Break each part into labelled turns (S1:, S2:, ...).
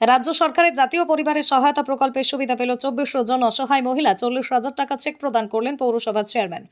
S1: রাজ্য সরকারের জাতীয় পরিবারের সহায়তা প্রকল্পের সুবিধা পেল চব্বিশশো জন অসহায় মহিলা। চল্লিশ হাজার টাকা চেক প্রদান করলেন পৌরসভার চেয়ারম্যান।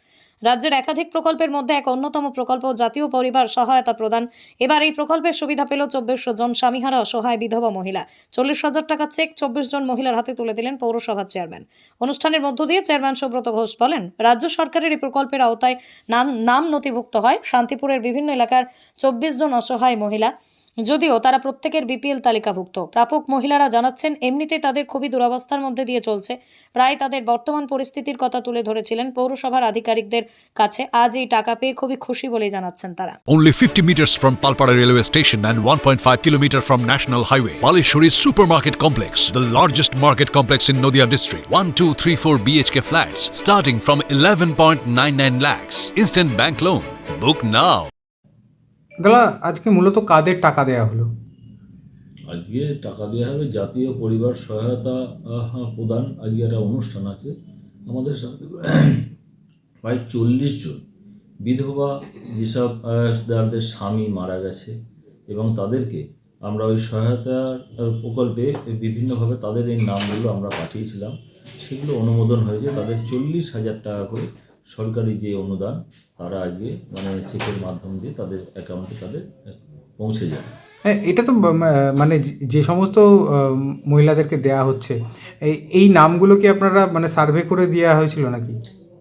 S1: রাজ্যের একাধিক প্রকল্পের মধ্যে এক অন্যতম প্রকল্প জাতীয় পরিবার সহায়তা প্রদান। এবার এই প্রকল্পের সুবিধা পেল চব্বিশশো জন স্বামীহারা অসহায় বিধবা মহিলা। চল্লিশ হাজার টাকা চেক চব্বিশ জন মহিলার হাতে তুলে দিলেন পৌরসভার চেয়ারম্যান। অনুষ্ঠানের মধ্য দিয়ে চেয়ারম্যান সুব্রত ঘোষ বলেন, রাজ্য সরকারের এই প্রকল্পের আওতায় নাম নাম নথিভুক্ত হয় শান্তিপুরের বিভিন্ন এলাকার চব্বিশ জন অসহায় মহিলা। যদিও তারা প্রত্যেকের বিপিএল তালিকাভুক্ত প্রাপক মহিলারা জানাচ্ছেন এমনিতে তাদের খুবই দুরবস্থার মধ্যে দিয়ে চলছে প্রায় তাদের বর্তমান পরিস্থিতির কথা তুলে ধরেছিলেন পৌরসভার আধিকারিকদের কাছে আজ এই টাকা পেয়ে খুবই খুশি বলেই জানাচ্ছেন তারা
S2: Only 50 meters from Palpara railway station and 1.5 kilometer from National Highway. Palishuri Supermarket Complex, the largest market complex in Noida district. 1, 2, 3, 4 BHK flats starting from 11.99 lakhs. Instant bank loan. Book now.
S3: দাদা আজকে মূলত কাদের টাকা দেওয়া হলো?
S4: আজকে টাকা দেওয়া হবে জাতীয় পরিবার সহায়তা প্রদান। আজকে একটা অনুষ্ঠান আছে। আমাদের সাথে প্রায় চল্লিশ জন বিধবা যেসব যাদের স্বামী মারা গেছে এবং তাদেরকে আমরা ওই সহায়তা আহ, প্রকল্পে বিভিন্নভাবে তাদের এই নামগুলো আমরা পাঠিয়েছিলাম। সেগুলো অনুমোদন হয়েছে। তাদের চল্লিশ হাজার টাকা করে সরকারি যে অনুদান তারা আজকে মানে চেকের মাধ্যম দিয়ে তাদের অ্যাকাউন্টে তাদের পৌঁছে যাবে
S3: হ্যাঁ এটা তো মানে যে- সমস্ত মহিলাদেরকে দেয়া হচ্ছে এই নামগুলো কি আপনারা মানে সার্ভে করে দেওয়া হয়েছিল নাকি?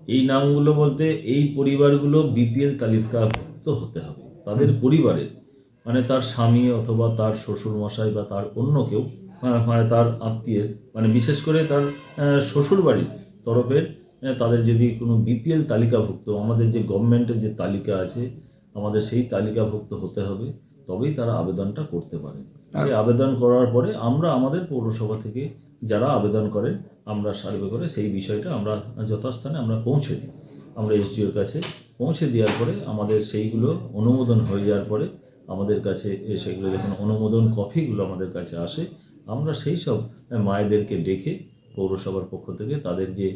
S4: এই নামগুলো বলতে এই পরিবারগুলো বিপিএল তালিকাভুক্ত হতে হবে। তাদের পরিবারের মানে তার স্বামী অথবা তার শ্বশুর মশাই বা তার অন্য কেউ মানে তার আত্মীয়ের মানে বিশেষ করে তার শ্বশুর বাড়ির তরফের তাদের যদি কোনো বিপিএল তালিকাভুক্ত আমাদের যে গভর্নমেন্টের যে তালিকা আছে আমাদের সেই তালিকাভুক্ত হতে হবে তবেই তারা আবেদনটা করতে পারে। সেই আবেদন করার পরে আমরা আমাদের পৌরসভা থেকে যারা আবেদন করেন আমরা সার্ভে করে সেই বিষয়টা আমরা যথাস্থানে আমরা পৌঁছে দিই। আমরা এসডিওর কাছে পৌঁছে দেওয়ার পরে আমাদের সেইগুলো অনুমোদন হয়ে যাওয়ার পরে আমাদের কাছে সেগুলো যখন অনুমোদন কপিগুলো আমাদের কাছে আসে আমরা সেই সব মায়েদেরকে ডেকে পৌরসভার পক্ষ থেকে তাদের যে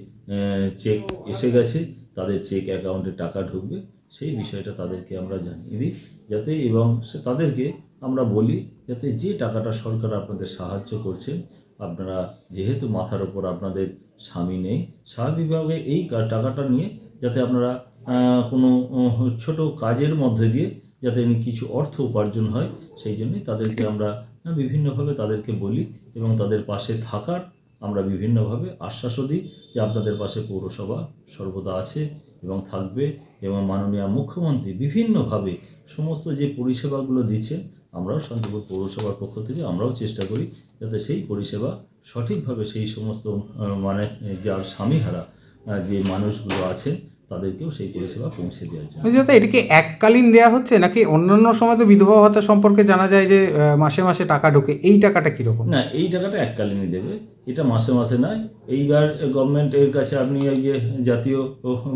S4: চেক এসে গেছে, তাদের চেক অ্যাকাউন্টে টাকা ঢুকবে, সেই বিষয়টা তাদেরকে আমরা জানিয়ে দিই, যাতে এবং তাদেরকে আমরা বলি যাতে যে টাকাটা সরকার আপনাদের সাহায্য করছেন, আপনারা যেহেতু মাথার ওপর আপনাদের স্বামী নেই, স্বাভাবিকভাবে এই টাকাটা নিয়ে যাতে আপনারা কোনো ছোট কাজের মধ্যে দিয়ে যাতে কিছু অর্থ উপার্জন হয়, সেই জন্যই তাদেরকে আমরা বিভিন্নভাবে তাদেরকে বলি এবং তাদের পাশে থাকার আমরা বিভিন্নভাবে আশ্বাসও দিই যে আপনাদের পাশে পৌরসভা সর্বদা আছে এবং থাকবে এবং মাননীয় মুখ্যমন্ত্রী বিভিন্নভাবে সমস্ত যে পরিষেবাগুলো দিচ্ছেন আমরাও শান্তিপুর পৌরসভার পক্ষ থেকে আমরাও চেষ্টা করি যাতে সেই পরিষেবা সঠিকভাবে সেই সমস্ত মানে যার স্বামীহারা যে মানুষগুলো আছেন তাদেরকেও সেই পরিষেবা পৌঁছে দেওয়া জন্য।
S3: বলছি দাদা এটা কি এককালীন দেওয়া হচ্ছে নাকি অন্যান্য সময় তো বিধবা ভাতা সম্পর্কে জানা যায় যে মাসে মাসে টাকা ঢোকে? এই টাকাটা কীরকম?
S4: না এই টাকাটা এককালীনই দেবে। এটা মাসে মাসে নয়। এইবার গভর্নমেন্টের কাছে আপনি এই যে জাতীয়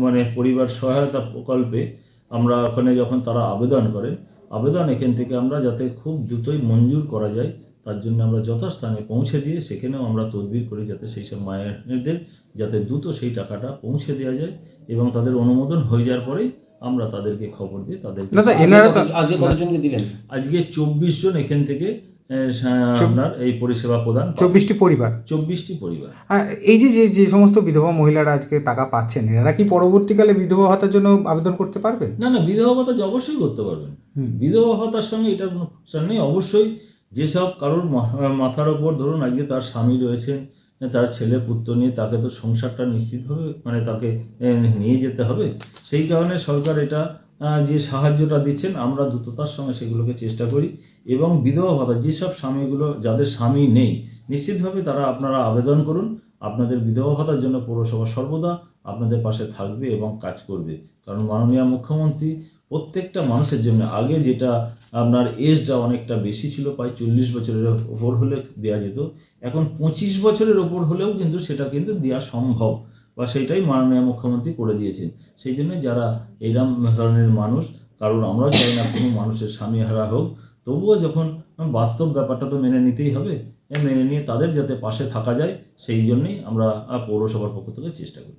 S4: মানে পরিবার সহায়তা প্রকল্পে আমরা ওখানে যখন তারা আবেদন করেন আবেদন এখান থেকে আমরা যাতে খুব দ্রুতই মঞ্জুর করা যায়। তার জন্য আমরা যথাস্থানে পৌঁছে দিয়ে সেখানেও আমরা তদবির করি যাতে সেই সব মায়েরদের যাতে দ্রুত সেই টাকাটা পৌঁছে দেওয়া যায় এবং তাদের অনুমোদন হয়ে যাওয়ার পরেই আমরা তাদেরকে খবর দিই তাদেরকে
S3: দাদা এনারা তো
S5: আজকে কতজনকে দিলেন?
S4: আজকে চব্বিশ জন এখান থেকে আহ, আপনার এই পরিষেবা প্রদান
S3: চব্বিশটি পরিবার।
S4: চব্বিশটি পরিবার।
S3: এই যে যে যে সমস্ত বিধবা মহিলারা আজকে টাকা পাচ্ছেন এরা কি পরবর্তীকালে বিধবা ভাতার জন্য আবেদন করতে পারবেন?
S4: না না বিধবা ভাতা অবশ্যই করতে পারবেন। বিধবা ভাতার সঙ্গে এটা কোনো নেই অবশ্যই যেসব কারোর মাথার ওপর ধরুন আজকে তার স্বামী রয়েছেন তার ছেলে পুত্র নিয়ে তাকে তো সংসারটা নিশ্চিতভাবে মানে তাকে নিয়ে যেতে হবে, সেই কারণে সরকার এটা যে সাহায্যটা দিচ্ছেন, আমরা দ্রুততার সঙ্গে সেগুলোকে চেষ্টা করি এবং বিধবা ভাতা, যেসব স্বামীগুলো, যাদের স্বামী নেই, নিশ্চিতভাবে তারা আপনারা আবেদন করুন, আপনাদের বিধবা ভাতার জন্য পৌরসভা সর্বদা আপনাদের পাশে থাকবে এবং কাজ করবে। কারণ মাননীয় মুখ্যমন্ত্রী প্রত্যেকটা মানুষের জন্য। আগে যেটা আপনার এজটা অনেকটা বেশি ছিল, প্রায় চল্লিশ বছরের ওপর হলে দেওয়া যেত। এখন পঁচিশ বছরের ওপর হলেও কিন্তু সেটা কিন্তু দেওয়া সম্ভব বা সেইটাই মাননীয় মুখ্যমন্ত্রী করে দিয়েছেন। সেই জন্য যারা এইরকম ধরনের মানুষ কারণ আমরাও চাই না কোনো মানুষের স্বামী হারা হোক, তবুও যখন বাস্তব ব্যাপারটা তো মেনে নিতেই হবে মেনে নিয়ে তাদের যাতে পাশে থাকা যায়, সেই জন্যই আমরা পৌরসভার পক্ষ থেকে চেষ্টা করি।